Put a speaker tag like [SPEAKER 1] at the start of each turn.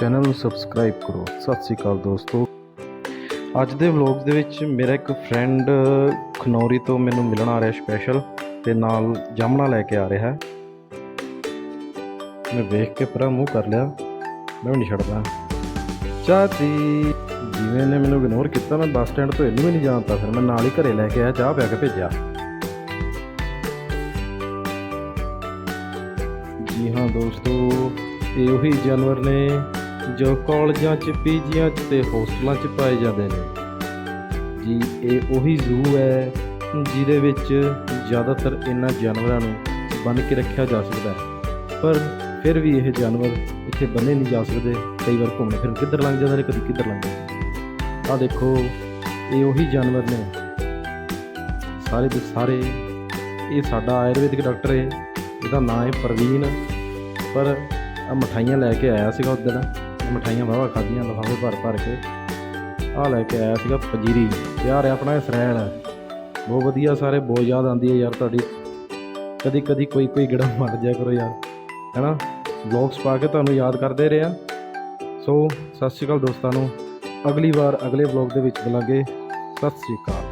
[SPEAKER 1] Channel ਨੂੰ subscribe ਕਰੋ। ਸਤਿ ਸ੍ਰੀ ਅਕਾਲ ਦੋਸਤੋ। ਅੱਜ ਦੇ ਵਲੌਗ ਦੇ ਵਿੱਚ ਮੇਰਾ ਇੱਕ ਫਰੈਂਡ ਖਨੌਰੀ ਤੋਂ ਮੈਨੂੰ ਮਿਲਣ ਆ ਰਿਹਾ ਸਪੈਸ਼ਲ ਤੇ ਨਾਲ ਜਾਮਣਾ ਲੈ ਕੇ ਆ ਰਿਹਾ। ਮੈਂ ਵੇਖ ਕੇ ਪਰਾ ਮੂੰਹ ਕਰ ਲਿਆ। ਮੈਂ ਵੀ ਨਹੀਂ ਛੱਡਦਾ। ਚਾਚੀ ਜਿਵੇਂ ਨੇ ਮੈਨੂੰ ਇਗਨੋਰ ਕੀਤਾ, ਮੈਂ ਬੱਸ ਸਟੈਂਡ ਤੋਂ ਇਹਨੂੰ ਵੀ ਨਹੀਂ ਜਾਣਦਾ। ਫਿਰ ਮੈਂ ਨਾਲ ਹੀ ਘਰੇ ਲੈ ਕੇ ਆਇਆ, ਚਾਹ ਪਿਆ ਕੇ ਭੇਜਿਆ। ਜੀ ਹਾਂ ਦੋਸਤੋ, ਇਹ ਉਹੀ ਜਾਨਵਰ ਨੇ ਜੋ ਕਾਲਜਾਂ 'ਚ, ਪੀਜੀਆਂ 'ਚ ਤੇ ਹੋਸਟਲਾਂ 'ਚ ਪਾਏ ਜਾਂਦੇ ਨੇ। ਜੀ, ਇਹ ਉਹੀ ਜ਼ੂ ਹੈ ਜਿਹਦੇ ਵਿੱਚ ਜ਼ਿਆਦਾਤਰ ਇਹਨਾਂ ਜਾਨਵਰਾਂ ਨੂੰ ਬੰਨ੍ਹ ਕੇ ਰੱਖਿਆ ਜਾ ਸਕਦਾ ਹੈ। ਪਰ ਫਿਰ ਵੀ ਇਹ ਜਾਨਵਰ ਇੱਥੇ ਬੰਨੇ ਨਹੀਂ ਜਾ ਸਕਦੇ। ਕਈ ਵਾਰ ਘੁੰਮਣ ਫਿਰਨ ਕਿੱਧਰ ਲੰਘ ਜਾਂਦੇ ਨੇ, ਕਦੀ ਕਿੱਧਰ ਲੰਘ ਜਾਂਦੇ ਆਹ ਦੇਖੋ, ਇਹ ਉਹੀ ਜਾਨਵਰ ਨੇ। ਸਾਰੇ ਦੇ ਸਾਰੇ, ਇਹ ਸਾਡਾ ਆਯੁਰਵੈਦਿਕ ਡਾਕਟਰ ਹੈ। ਇਹਦਾ ਨਾਮ ਹੈ ਪ੍ਰਵੀਨ। ਪਰ ਆ ਮਠਾਈਆਂ ਲੈ ਕੇ ਆਇਆ ਸੀਗਾ ਉਦੋਂ ਮਠਾਈਆਂ ਵਾਵਾ ਖਾਧੀਆਂ, ਲਫਾਫੇ ਭਰ ਭਰ ਕੇ। ਆ ਲੈ ਕੇ ਆਇਆ ਸੀਗਾ ਪੰਜੀਰੀ। ਯਾਰ ਇਹ ਆਪਣਾ, ਇਸਰਾਇਲ ਹੈ। ਬਹੁਤ ਵਧੀਆ ਸਾਰੇ, ਬਹੁਤ ਯਾਦ ਆਉਂਦੀ ਹੈ ਯਾਰ ਤੁਹਾਡੀ। ਕਦੀ ਕਦੀ ਕੋਈ ਕੋਈ ਗੜਾ ਮਰ ਜਾਇਆ ਕਰੋ ਯਾਰ। ਹੈਨਾ? ਵਲੌਗਸ ਪਾ ਕੇ ਤੁਹਾਨੂੰ ਯਾਦ ਕਰਦੇ ਰਿਹਾ ਸੋ, ਸਤਿ ਸ਼੍ਰੀ ਅਕਾਲ ਦੋਸਤਾਂ ਨੂੰ। ਅਗਲੀ ਵਾਰ ਅਗਲੇ ਵਲੌਗ ਦੇ ਵਿੱਚ ਮਿਲਾਂਗੇ। ਸਤਿ ਸ਼੍ਰੀ ਅਕਾਲ।